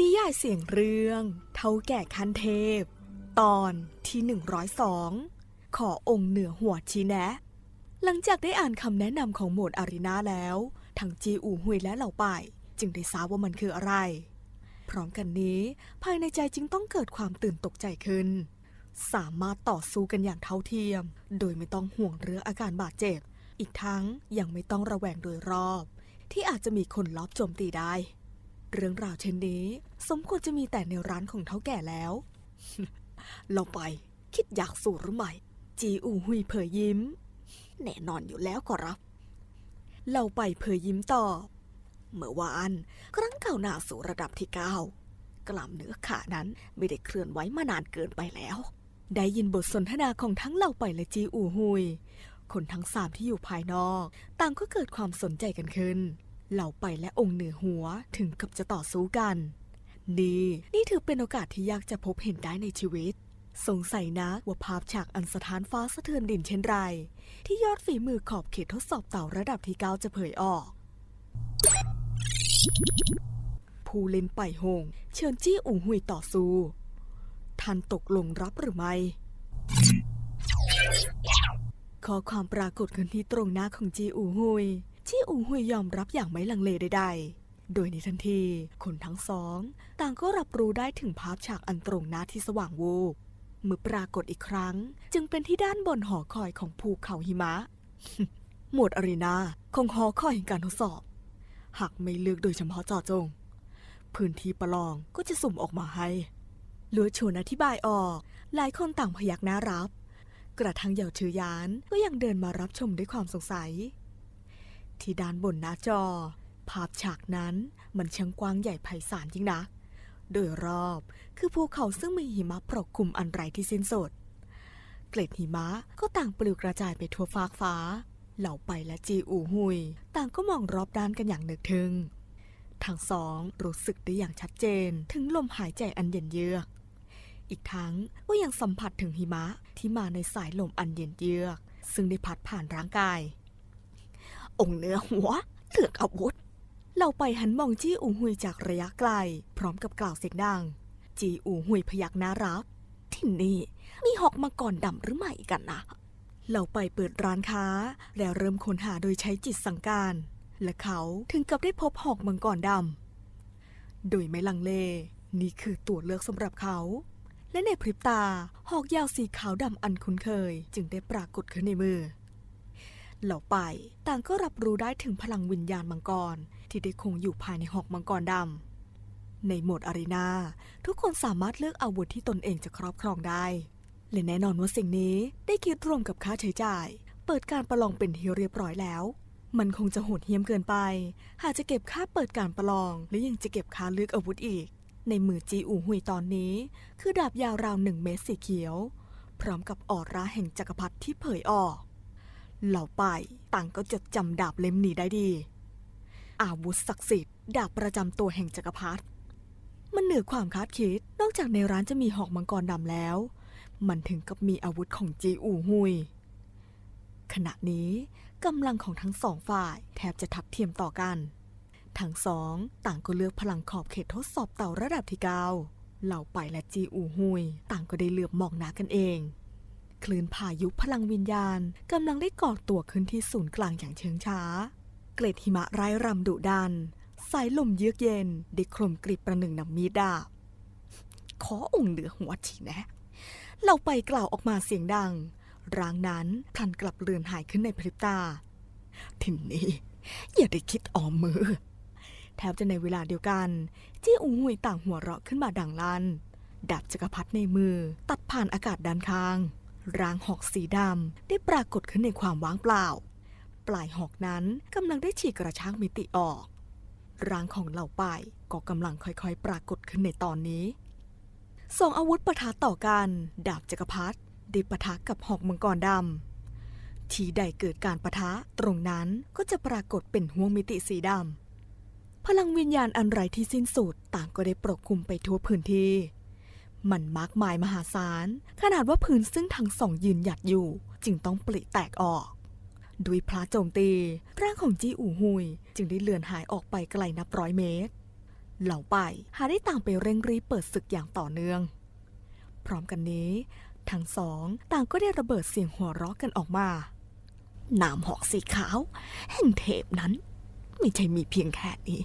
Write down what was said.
นิยายเสียงเรื่องเท่าแก่คันเทพ ตอนที่ 102 ขอองค์เหนือหัวชี้แนะ หลังจากได้อ่านคำแนะนำของโหมดอารีนาแล้ว ทั้งจีอูหุยและเหล่าป่ายจึงได้ทราบว่ามันคืออะไร พร้อมกันนี้ภายในใจจึงต้องเกิดความตื่นตกใจขึ้น สามารถต่อสู้กันอย่างเท่าเทียม โดยไม่ต้องห่วงเรื่องอาการบาดเจ็บ อีกทั้งยังไม่ต้องระแวงโดยรอบ ที่อาจจะมีคนลอบโจมตีได้ เรื่องราวเช่นนี้ สมควรจะมีแต่ในร้านของเท่าแก่แล้ว เราไป คิดอยากสู้หรือไม่จีอูหุยเผยยิ้ม แน่นอนอยู่แล้วขอรับ เราไปเผยยิ้มตอบเมื่อวานครั้งเก้าหน้าสู่ระดับที่เก้ากล้ามเนื้อขานั้นไม่ได้เคลื่อนไหวมานานเกินไปแล้ว ได้ยินบทสนทนาของทั้งเราไปและจีอูหุย คนทั้งสามที่อยู่ภายนอก ต่างก็เกิดความสนใจกันขึ้น เหล่าไปและองค์เหนือหัวถึงกับจะต่อสู้กัน นี่นี่ถือเป็นโอกาสที่ยากจะพบเห็นได้ในชีวิต สงสัยนะว่าภาพฉากอันสถานฟ้าสะเทือนดินเช่นไร ที่ยอดฝีมือขอบเขตทดสอบเต่าระดับที่เก้าจะเผยออกผู้เล่นไปหง เชิญจี้อู่หุยต่อสู้ท่านตกลงรับหรือไม่ขอความปรากฏขึ้นที่ตรงหน้าของจีอู่หุย จีอูหุยยอมรับอย่างไม่ลังเลใดๆ โดยในทันที คนทั้งสอง ต่างก็รับรู้ได้ถึงภาพฉากอันตรงหน้าที่สว่างโวบเมื่อปรากฏอีกครั้ง จึงเป็นที่ด้านบนหอคอยของภูเขาหิมะ หมวดอารีนาของหอคอยแห่งการทดสอบ หากไม่เลือกโดยเฉพาะเจาะจง พื้นที่ประลองก็จะสุ่มออกมาให้เลือชวนอธิบายออก หลายคนต่างพยักหน้ารับ กระทั่งเหยาชือยานก็ยังเดินมารับชมด้วยความสงสัย ที่ด้านบนหน้าจอ ภาพฉากนั้นมันช่างกว้างใหญ่ไพศาลจริงนะโดยรอบคือภูเขาซึ่งมีหิมะปกคลุมอันไร้ที่สิ้นสุด เกล็ดหิมะก็ต่างปลิวกระจายไปทั่วฟากฟ้า เหล่าไปและจีอูหุย ต่างก็มองรอบด้านกันอย่างนึกถึงทั้งสองรู้สึกได้อย่างชัดเจนถึงลมหายใจอันเย็นเยือก อีกทั้งก็ยังสัมผัสถึงหิมะที่มาในสายลมอันเย็นเยือก ซึ่งได้พัดผ่านร่างกาย องค์เนื้อหัวเลือกอาวุธ เราไปหันมองจี้อูหุยจากระยะไกล พร้อมกับกล่าวเสียงดัง จีอูหุยพยักหน้ารับที่นี่มีหอกมังกรดำหรือไม่กันนะ เราไปเปิดร้านค้า แล้วเริ่มค้นหาโดยใช้จิตสั่งการ และเขาถึงกับได้พบหอกมังกรดำโดยไม่ลังเล นี่คือตัวเลือกสำหรับเขา และในพริบตาหอกยาวสีขาวดำอันคุ้นเคย จึงได้ปรากฏขึ้นในมือ เหล่าไป ต่างก็รับรู้ได้ถึงพลังวิญญาณมังกร ที่ได้คงอยู่ภายในหอกมังกรดำในโหมดอารีนาทุกคนสามารถเลือกอาวุธที่ตนเองจะครอบครองได้ และแน่นอนว่าสิ่งนี้ได้คิดรวมกับค่าใช้จ่าย เปิดการประลองเป็นที่เรียบร้อยแล้ว มันคงจะโหดเหี้ยมเกินไป หากจะเก็บค่าเปิดการประลองและยังจะเก็บค่าเลือกอาวุธอีก ในมือจีอูหุยตอนนี้ คือดาบยาวราวหนึ่งเมตรสีเขียว พร้อมกับออร่าแห่งจักรพรรดิที่เผยออก เหล่าไปต่างก็จดจำดาบเล่มนี้ได้ดี อาวุธศักดิ์สิทธิ์ดาบประจำตัวแห่งจักรพรรดิมันเหนือความคาดคิด นอกจากในร้านจะมีหอกมังกรดำแล้ว มันถึงกับมีอาวุธของจีอูหุย ขณะนี้กำลังของทั้งสองฝ่ายแทบจะทัดเทียมต่อกัน ทั้งสองต่างก็เลือกพลังขอบเขตทดสอบเต่าระดับที่เก้าเหล่าไปและจีอูหุย ต่างก็ได้เลือบมองหน้ากันเอง คลื่นพายุพลังวิญญาณกำลังได้ก่อตัวขึ้นที่ศูนย์กลางอย่างเชิงช้า เกล็ดหิมะไร้รำดุดัน สายลมเยือกเย็นได้โคลมกริบประหนึ่งนำมีดดาบ ขอองค์เหนือหัวทีนะ เราไปกล่าวออกมาเสียงดัง ร่างนั้นพลันกลับเลือนหายขึ้นในพริบตาทีนี้ อย่าได้คิดออมมือ แทบจะในเวลาเดียวกันจี้อูหุยต่างหัวเราะขึ้นมาดังลันดาบจักรพรรดิในมือ ตัดผ่านอากาศด้านข้าง รางหอกสีดำได้ปรากฏขึ้นในความว่างเปล่า ปลายหอกนั้นกำลังได้ฉีกกระชากมิติออกรางของเหล่าป่ายก็กำลังค่อยๆ ปรากฏขึ้นในตอนนี้สองอาวุธปะทะต่อกัน ดาบจักรพรรดิได้ปะทะกับหอกมังกรดำที่ใดเกิดการปะทะตรงนั้นก็จะปรากฏเป็นห้วงมิติสีดำพลังวิญญาณอันไร้ที่สิ้นสุดต่างก็ได้ปกคลุมไปทั่วพื้นที่ มันมากมายมหาศาล ขนาดว่าพื้นซึ่งทั้งสองยืนหยัดอยู่ จึงต้องปลิแตกออก ด้วยพระโจมตี ร่างของจี้อู่หุย จึงได้เลือนหายออกไปไกลนับร้อยเมตร เหล่าไปหาได้ต่างไปเร่งรีบเปิดศึกอย่างต่อเนื่อง พร้อมกันนี้ ทั้งสองต่างก็ได้ระเบิดเสียงหัวเราะกันออกมานามหอกสีขาว แห่งเทพนั้น ไม่ใช่มีเพียงแค่นี้